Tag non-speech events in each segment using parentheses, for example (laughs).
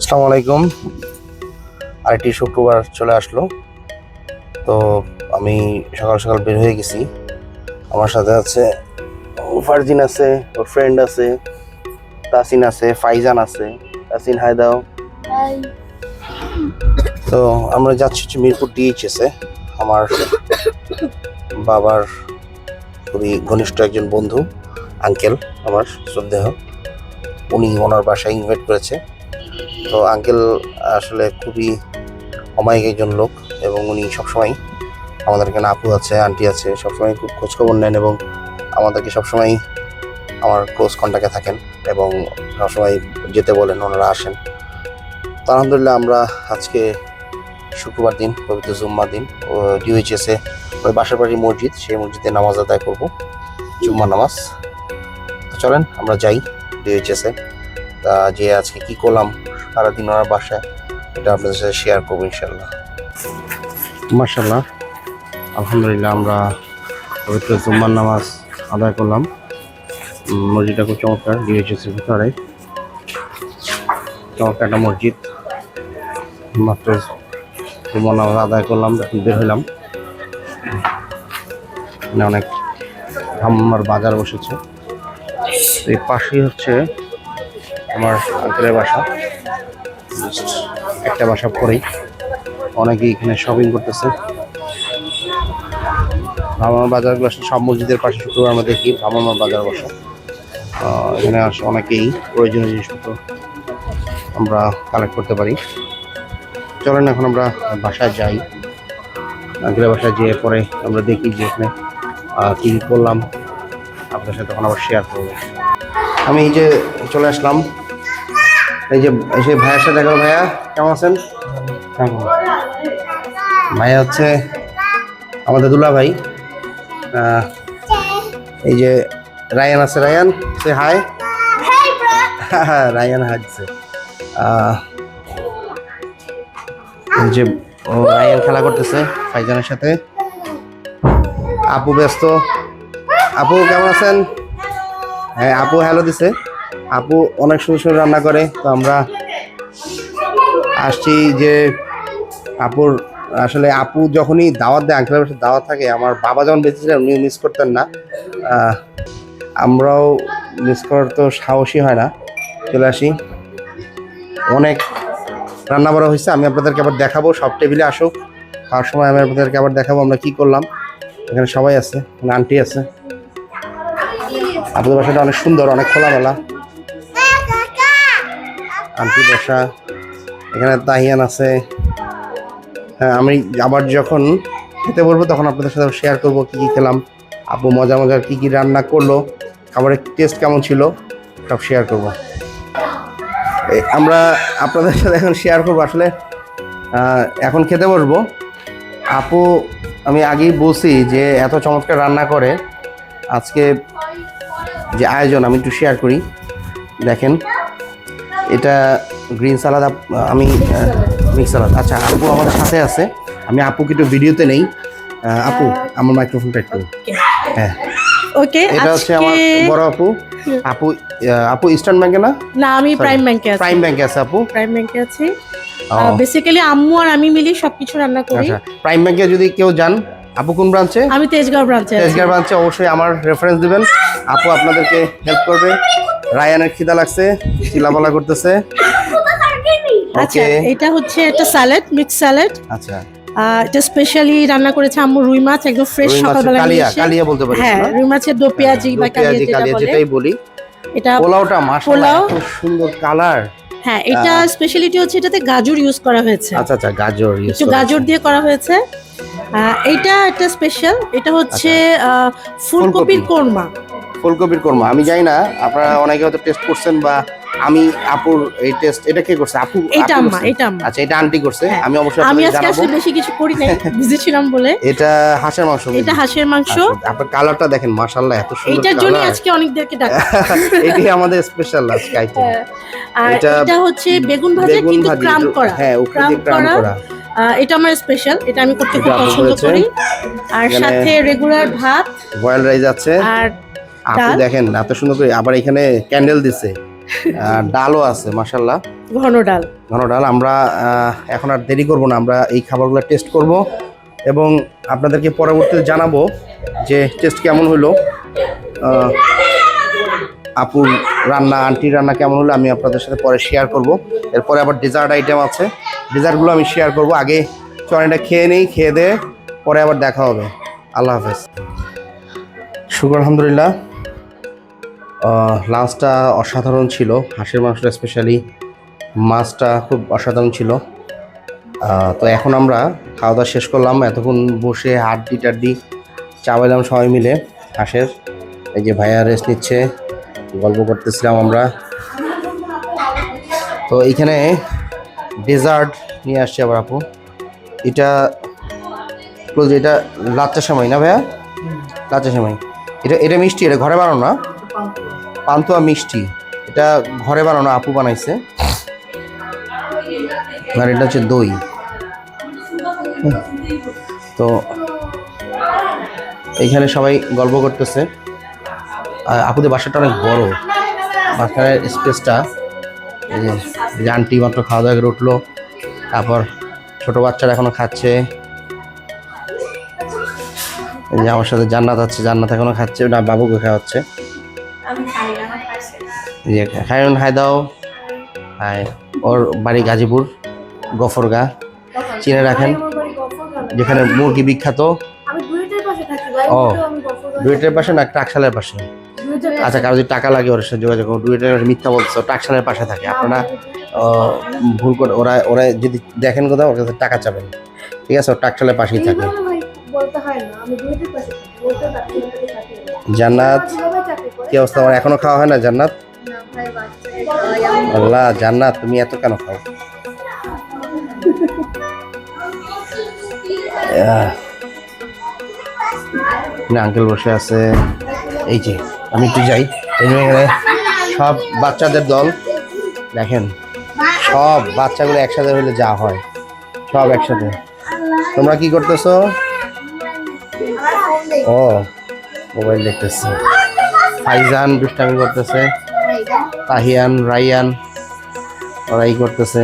আসসালামু আলাইকুম। আরেকটি শুক্রবার চলে আসলো। তো আমি সকাল সকাল বের হয়ে গেছি। আমার সাথে আছে ফারজিন আছে ওর ফ্রেন্ড আছে তাসিন আছে ফাইজান আছে। তাসিন হাই দাও। তো আমরা যাচ্ছি হচ্ছে মিরপুর ডিএইচএসে আমার বাবার খুবই ঘনিষ্ঠ একজন বন্ধু আঙ্কেল আমার শ্রদ্ধেয়। উনি ওনার বাসায় ইনভাইট করেছে। তো আঙ্কেল আসলে খুবই অমায়িক একজন লোক এবং উনি সবসময় আমাদের এখানে আপু আছে, আন্টি আছে, সবসময় খুব খোঁজখবর নেন এবং আমাদেরকে সবসময় আমার ক্লোজ কন্ট্যাক্টে থাকেন এবং সবসময় যেতে বলেন, ওনারা আসেন। তো আলহামদুলিল্লাহ আমরা আজকে শুক্রবার দিন, পবিত্র জুম্মার দিন, ও ডিউএইচএসে ওই বাসার মসজিদ, সেই মসজিদে নামাজ আদায় করব জুম্মা নামাজ। তো চলেন, আমরা যাই ডিউএইচএসে যে আজকে কি করলাম সারাদিন ওনার বাসায়, এটা আপনাদের সাথে শেয়ার করব ইনশাল্লাহ মার্শাল্লাহ আলহামদুলিল্লাহ, আমরা পবিত্র জুম্মার নামাজ আদায় করলাম। মসজিদটা খুব চমৎকার ডিএইচএস এর ভিতরে। চমৎকার একটা মসজিদ। মাত্র জুম্মার নামাজ আদায় করলাম, বের হলাম অনেক আমার বাজার বসেছে। এই পাশেই হচ্ছে আমার আঙ্কেলের বাসা। একটা বাসা পরেই অনেকেই এখানে শপিং করতেছে। আমার বাজারগুলো আসলে সব মসজিদের পাশে, শুক্রবার আমরা দেখি আমার বাজার বসা। এখানে অনেকেই প্রয়োজনীয় জিনিসপত্র আমরা কালেক্ট করতে পারি। চলেন এখন আমরা বাসায় যাই। আঙ্কেলের বাসায় যেয়ে পরে আমরা দেখি যে এখানে কী কী করলাম। আপনার সাথে তখন আবার শেয়ার করব। আমি এই যে চলে আসলাম। এই যে এসে ভাইয়ের সাথে দেখো ভাইয়া কেমন আছেন? কেমন? ভাইয়া হচ্ছে আমাদের দুলা ভাই। আহ, এই যে রায়ান আছে রায়ান সে হাই রায়ান হাজছে এই যে ও রায়ান খেলা করতেছে ফাইজানের সাথে। আপু ব্যস্ত। আপু কেমন আছেন? হ্যাঁ আপু হ্যালো দিছে। আপু অনেক সুন্দর সুন্দর রান্না করে তো আমরা আসছি যে আপুর আসলে আপু যখনই দাওয়াত দেয় আঙ্কেলের বাসায় দাওয়াত থাকে আমার বাবা যখন বেঁচে ছিলেন উনি মিস করতেন না। আমরাও মিস করার তো সাহসী হয় না চলে আসি। অনেক রান্না বাড়া হয়েছে আমি আপনাদেরকে আবার দেখাবো সব টেবিলে আসুক। খাওয়ার সময় আমি আপনাদেরকে আবার দেখাবো আমরা কি করলাম। এখানে সবাই আছে আন্টি আছে। আপনাদের বাসাটা অনেক সুন্দর অনেক খোলামেলা। আন্টি বসা, এখানে তাহিয়ান আছে। হ্যাঁ আমি আবার যখন খেতে বলব তখন আপনাদের সাথে শেয়ার করব কী কী খেলাম। আপু মজা মজার কী কী রান্না করল, খাবারের টেস্ট কেমন ছিল, সব শেয়ার করব। আমরা আপনাদের সাথে এখন শেয়ার করব। আসলে এখন খেতে বসবো। আপু, আমি আগেই বলছি যে এত চমৎকার রান্না করে। আজকে যে আয়োজন, আমি একটু শেয়ার করি। দেখেন। এটা গ্রিন সালাদ আমি মিক্স সালাদ আচ্ছা আপু আমার সাথে আছে। আমি আপুকে একটু ভিডিওতে নেই। আপু আমার মাইক্রোফোনটা একটু হ্যাঁ। ওকে এটা হচ্ছে আমার বড় আপু। আপু আপু ইস্টার্ন ব্যাংকে না? না আমি প্রাইম ব্যাংকে আছি। প্রাইম ব্যাংকে আছে আপু। প্রাইম ব্যাংকে আছি। বেসিক্যালি আম্মু আর আমি মিলি সবকিছু রান্না করি। আচ্ছা প্রাইম ব্যাংকে যদি কেউ যান আপু কোন ব্রাঞ্চে আমি তেজগাঁও ব্রাঞ্চে আছি। তেজগাঁ ব্রাঞ্চে অবশ্যই আমার রেফারেন্স দিবেন। আপু আপনাদেরকে হেল্প করবে। রায়ানের খিদা লাগছে চিলাপালা করতেছে। আচ্ছা এটা হচ্ছে একটা স্যালাড মিক্স স্যালাড আচ্ছা। এটা স্পেশালি রান্না করেছে আম্মু রুই মাছ একদম ফ্রেশ সকালবেলা কালিয়া কালিয়া বলতে পারি হ্যাঁ রুই মাছের দো পেঁয়াজি বা কালিয়া যেটা যেটাই বলি। এটা পোলাওটা মাশাআল্লাহ পোলাও। সুন্দর কালার হ্যাঁ এটা স্পেশালিটি হচ্ছে এটাতে গাজর ইউজ করা হয়েছে। আচ্ছা আচ্ছা গাজর use একটু গাজর দিয়ে করা হয়েছে। এইটা একটা স্পেশাল এটা হচ্ছে আহ, ফুলকপির কোরমা। ফুলকপির কোরমা। আমি জানি না আপনারা অনেকে হয়তো টেস্ট করছেন বা আমি আপুর এই টেস্ট এটা কে করছে? আপু এটা আম্মা এটা আম্মা। আচ্ছা এটা আন্টি করছে। হ্যাঁ। আমি অবশ্যই আমি আজকে আসলে বেশি কিছু করি নাই (laughs) বিজি ছিলাম বলে। এটা হাঁসের মাংস এটা হাঁসের মাংস। আচ্ছা, আপনার কালারটা দেখেন মাশাআল্লাহ এত সুন্দর এইটার জন্য। আজকে অনেকদেরকে ডাকা। (laughs) এটাই আমাদের স্পেশাল আজকে আইটেম আর এটা এটা হচ্ছে বেগুন ভাজা বেগুন কিন্তু ক্রাম করা। হ্যাঁ উপরে ক্রাম দিয়ে ক্রাম করা। করা। এটা আমার স্পেশাল এটা আমি করতে খুব পছন্দ করি। আর সাথে রেগুলার ভাত। বয়েল রাইস আছে। আর আপু ডাল। দেখেন এত সুন্দর করে আবার এখানে ক্যান্ডেল দিছে। (laughs) ডালও আছে মাশাল্লাহ ঘন ডাল। ঘন ডাল আমরা এখন আর দেরি করব না আমরা এই খাবারগুলো টেস্ট করব। এবং আপনাদেরকে পরবর্তীতে জানাব যে টেস্ট কেমন হলো। আপুর রান্না আন্টির রান্না কেমন হলো আমি আপনাদের সাথে পরে শেয়ার করব। এরপরে আবার ডেজার্ট আইটেম আছে। ডেজার্টগুলো আমি শেয়ার করব। আগে চনেটা খেয়ে নেই খেয়ে দিয়ে পরে আবার দেখা হবে। আল্লাহ হাফেজ। শুক্র আলহামদুলিল্লাহ। লাঞ্চটা অসাধারণ ছিল হাঁসের মাংসটা স্পেশালি মাছটা খুব অসাধারণ ছিল। তো এখন আমরা খাওয়া দাওয়া শেষ করলাম এতক্ষণ বসে হাড্ডি টাড্ডি চাবাইলাম সবাই মিলে হাঁসের। এই যে ভাইয়া রেস্ট নিচ্ছে গল্প করতেছিলাম আমরা। তো এইখানে ডেজার্ট নিয়ে আসছে আবার আপু। এটা বলছি এটা লাচ্চা সময় না ভাইয়া? লাচ্চা সময় এটা এটা মিষ্টি এটা ঘরে বানানো না? পান্তুয়া মিষ্টি। এটা ঘরে বানানো, আপু বানাইছে। আর এটা হচ্ছে দই। তো এইখানে সবাই গল্প করতেছে। আপুদের বাসাটা অনেক বড়। বাসার স্পেসটা এই যে মাত্র খাওয়া দাওয়া করে উঠল। তারপর ছোট বাচ্চারা এখনও খাচ্ছে। এই যে আমার সাথে জান্নাত আছে, জান্নাত এখনও খাচ্ছে, না, বাবুকে খাওয়াচ্ছে। খায়রুন হাই দাও। হাই ওর বাড়ি গাজীপুর গফরগা। চিনে রাখেন। যেখানে মুরগি বিখ্যাত। ও। ডুয়েটের পাশে না টাকশালের পাশে? আচ্ছা কারও যদি টাকা লাগে ওর সাথে যোগাযোগ করুন ডুয়েটের মিথ্যা বলছে টাকশালের পাশে থাকে। আপনারা ভুল করে ওরা ওরা যদি দেখেন কোথাও ওর কাছে টাকা চাবেন। ঠিক আছে ও টাকশালের পাশেই থাকে। জান্নাত। কি অবস্থা? আমার এখনও খাওয়া হয় না জান্নাত? আল্লাহ জান্নাত তুমি এত কেন খাও? আঙ্কেল বসে আছে। এই যে আমি একটু যাই। এখানে সব বাচ্চাদের দল। দেখেন সব বাচ্চাগুলো একসাথে হলে যা হয় সব একসাথে। তোমরা কি করতেছো? ও মোবাইল দেখতেছে। ফাইজান দুষ্টামি করতেছে। তাহিয়ান, রাইয়ান ওরা ই করতেছে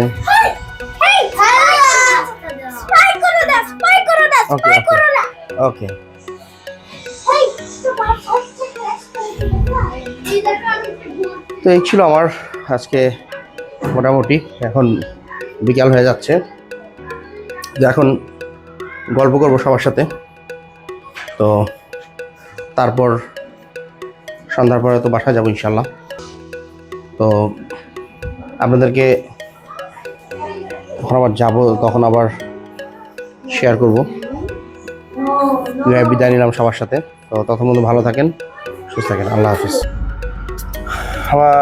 ওকে ওকে তো এই ছিল আমার আজকে মোটামুটি। এখন বিকাল হয়ে যাচ্ছে। এখন গল্প করব সবার সাথে। তো তারপর সন্ধ্যার পরে তো বাসা যাব ইনশাল্লাহ। তো আপনাদেরকে যখন আবার যাব, তখন আবার শেয়ার করব। বিদায় নিলাম সবার সাথে। তো তখন মধ্যে ভালো থাকেন, সুস্থ থাকেন। আল্লাহ হাফিজ। আমরা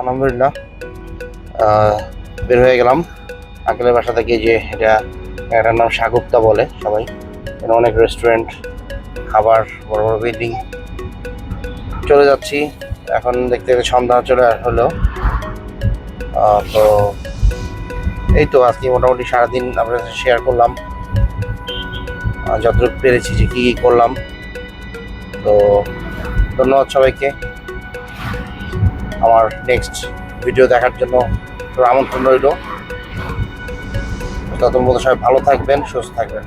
আলহামদুলিল্লাহ। বের হয়ে গেলাম। আঙ্কেলের বাসা থেকে যে এটা, এটার নাম সাগুপ্তা বলে সবাই। এখানে অনেক রেস্টুরেন্ট খাবার, বড় বড় বিল্ডিং চলে যাচ্ছি। এখন দেখতে দেখতে সন্ধ্যা চলে হলো। তো এই তো আজকে মোটামুটি সারাদিন আপনার সাথে শেয়ার করলাম। যতটুকু পেরেছি যে কী কী করলাম। তো ধন্যবাদ সবাইকে। আমার নেক্সট ভিডিও দেখার জন্য আমন্ত্রণ রইল। ততক্ষণ মতো সবাই ভালো থাকবেন, সুস্থ থাকবেন।